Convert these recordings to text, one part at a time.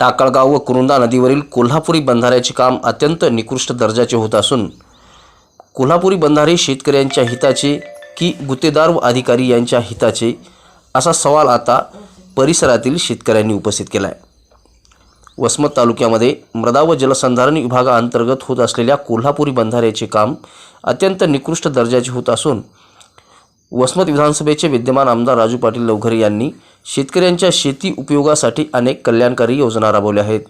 टाकळगाव व कुरुंदा नदीवरील कोल्हापुरी बंधाऱ्याचे काम अत्यंत निकृष्ट दर्जाचे होत असून कोल्हापुरी बंधारे शेतकऱ्यांच्या हिताचे की गुत्तेदार व अधिकारी यांच्या हिताचे असा सवाल आता परिसरातील शेतकऱ्यांनी उपस्थित केला आहे वसमत तालुक्यामध्ये मृदा व जलसंधारण विभागाअंतर्गत होत असलेल्या कोल्हापुरी बंधाऱ्याचे काम अत्यंत निकृष्ट दर्जाचे होत असून वसमत विधानसभेचे विद्यमान आमदार राजू पाटील लवघरे यांनी शेतकऱ्यांच्या शेती उपयोगासाठी अनेक कल्याणकारी योजना राबवल्या आहेत.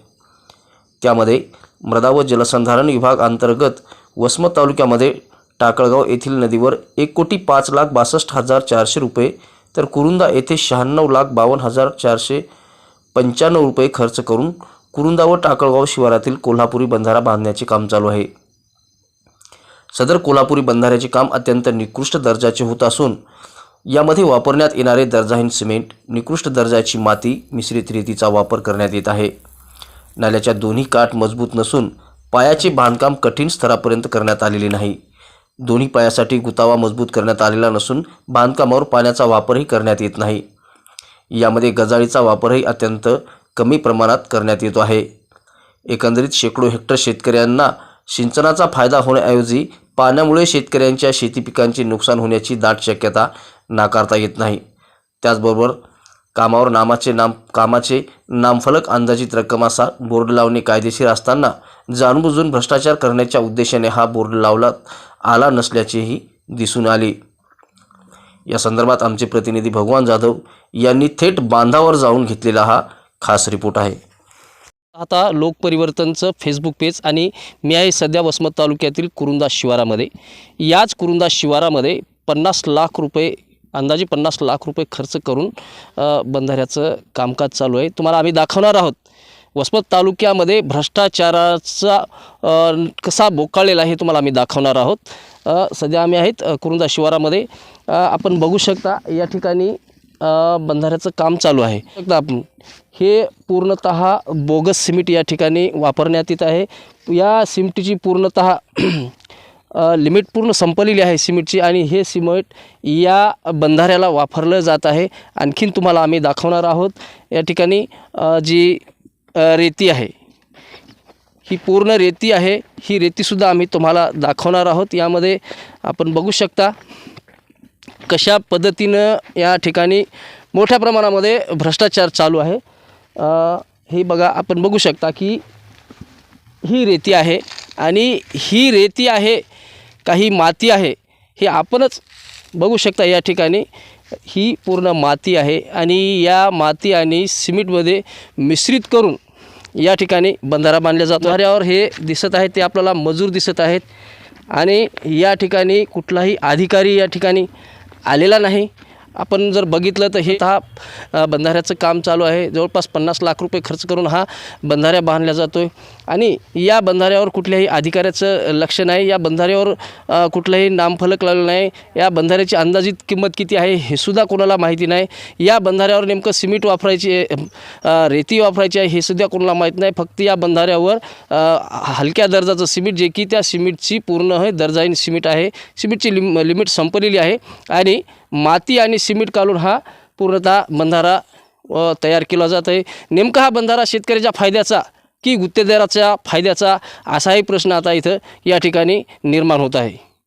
त्यामध्ये मृदा व जलसंधारण विभाग अंतर्गत वसमत तालुक्यामध्ये टाकळगाव येथील नदीवर एक कोटी पाच लाख बासष्ट हजार चारशे रुपये तर कुरुंदा येथे शहाण्णव लाख बावन्न हजार चारशे पंच्याण्णव रुपये खर्च करून कुरुंदा व टाकळगाव शिवारातील कोल्हापुरी बंधारा बांधण्याचे काम चालू आहे. सदर कोल्हापुरी बंधाऱ्याचे काम अत्यंत निकृष्ट दर्जाचे होत असून यामध्ये वापरण्यात येणारे दर्जाहीन सिमेंट निकृष्ट दर्जाची माती मिश्रित रेतीचा वापर करण्यात येत आहे. नाल्याच्या दोन्ही काठ मजबूत नसून पायाचे बांधकाम कठीण स्तरापर्यंत करण्यात आलेले नाही. दोन्ही पायासाठी गुतावा मजबूत करण्यात आलेला नसून बांधकामावर पाण्याचा वापरही करण्यात येत नाही. यामध्ये गजाळीचा वापरही अत्यंत कमी प्रमाणात करण्यात येतो आहे. एकंदरीत शेकडो हेक्टर शेतकऱ्यांना सिंचनाचा फायदा होण्याऐवजी पाण्यामुळे शेतकऱ्यांच्या शेती पिकांचे नुकसान होण्याची दाट शक्यता नाकारता येत नाही. त्याचबरोबर कामावर नामाचे नाम कामाचे नामफलक अंदाजित रक्कम असा बोर्ड लावणे कायदेशीर असताना जाणबुजून भ्रष्टाचार करण्याच्या उद्देशाने हा बोर्ड लावला आला नसल्याचेही दिसून आले. या संदर्भात आमचे प्रतिनिधी भगवान जाधव यांनी थेट बांधावर जाऊन घेतलेला हा खास रिपोर्ट आहे. आता लोकपरिवर्तनचं फेसबुक पेज आणि मी आहे सध्या वसमत तालुक्यातील कुरुंदा शिवारामध्ये. याच कुरुंदा शिवारामध्ये पन्नास लाख रुपये अंदाजे पन्नास लाख रुपये खर्च करून बंधाऱ्याचं कामकाज चालू आहे. तुम्हाला आम्ही दाखवणार आहोत. वसमत तालुक्यामध्ये भ्रष्टाचाराचा कसा बोकाळलेला आहे हे तुम्हाला आम्ही दाखवणार आहोत. सध्या आम्ही आहेत कुरुंदा शिवारामध्ये. आपण बघू शकता या ठिकाणी बंधाऱ्याचं काम चालू आहे. आपण हे पूर्णत बोगस सिमेंट या ठिकाणी वापरण्यात येत आहे. या सिमेंटची पूर्णत लिमिट पूर्ण संपलेली आहे सिमेंटची आणि हे सिमेंट या बंधाऱ्याला वापरलं जात आहे. आणखीन तुम्हाला आम्ही दाखवणार आहोत. या ठिकाणी जी रेती आहे ही पूर्ण रेती आहे. ही रेतीसुद्धा आम्ही तुम्हाला दाखवणार आहोत. यामध्ये आपण बघू शकता कशा पद्धतीनं या ठिकाणी मोठ्या प्रमाणामध्ये भ्रष्टाचार चालू आहे? हे बघा आपण बघू शकता की ही रेती आहे आणि ही रेती आहे काही माती आहे हे आपणच बघू शकता या ठिकाणी. ही पूर्ण माती आहे आणि या माती आणि सिमेंटमध्ये मिश्रित करून या ठिकाणी बंधारा बांधला जातो. हऱ्यावर हे दिसत आहे ते आपल्याला मजूर दिसत आहेत. आणि या ठिकाणी कुठलाही अधिकारी या ठिकाणी आलेला नाही. आपण जर बघितलं तर हे हा बंधाऱ्याचं काम चालू आहे. जवळपास पन्नास लाख रुपये खर्च करून हा बंधाऱ्या बांधला जातो आहे आणि या बंधाऱ्यावर कुठल्याही अधिकाऱ्याचं लक्ष नाही. या बंधाऱ्यावर कुठलंही कुठलाही नामफलक लावलं नाही. या बंधाऱ्याची अंदाजित किंमत किती आहे हे सुद्धा कोणाला माहिती नाही. या बंधाऱ्यावर नेमकं सिमेंट वापरायची आहे, रेती वापरायची आहे हे सुद्धा कोणाला माहीत नाही. फक्त या बंधाऱ्यावर हलक्या दर्जाचं सिमेंट जे की त्या सिमेंटची पूर्ण हे दर्जाहीन सिमेंट आहे. सिमेंटची लिम लिमिट संपलेली आहे. आणि माती आणि सिमेंट काढून हा पूर्णतः बंधारा तयार केला जात आहे. नेमका हा बंधारा शेतकऱ्याच्या फायद्याचा की गुत्तेदाराच्या फायद्याचा असाही प्रश्न आता इथं या ठिकाणी निर्माण होत आहे.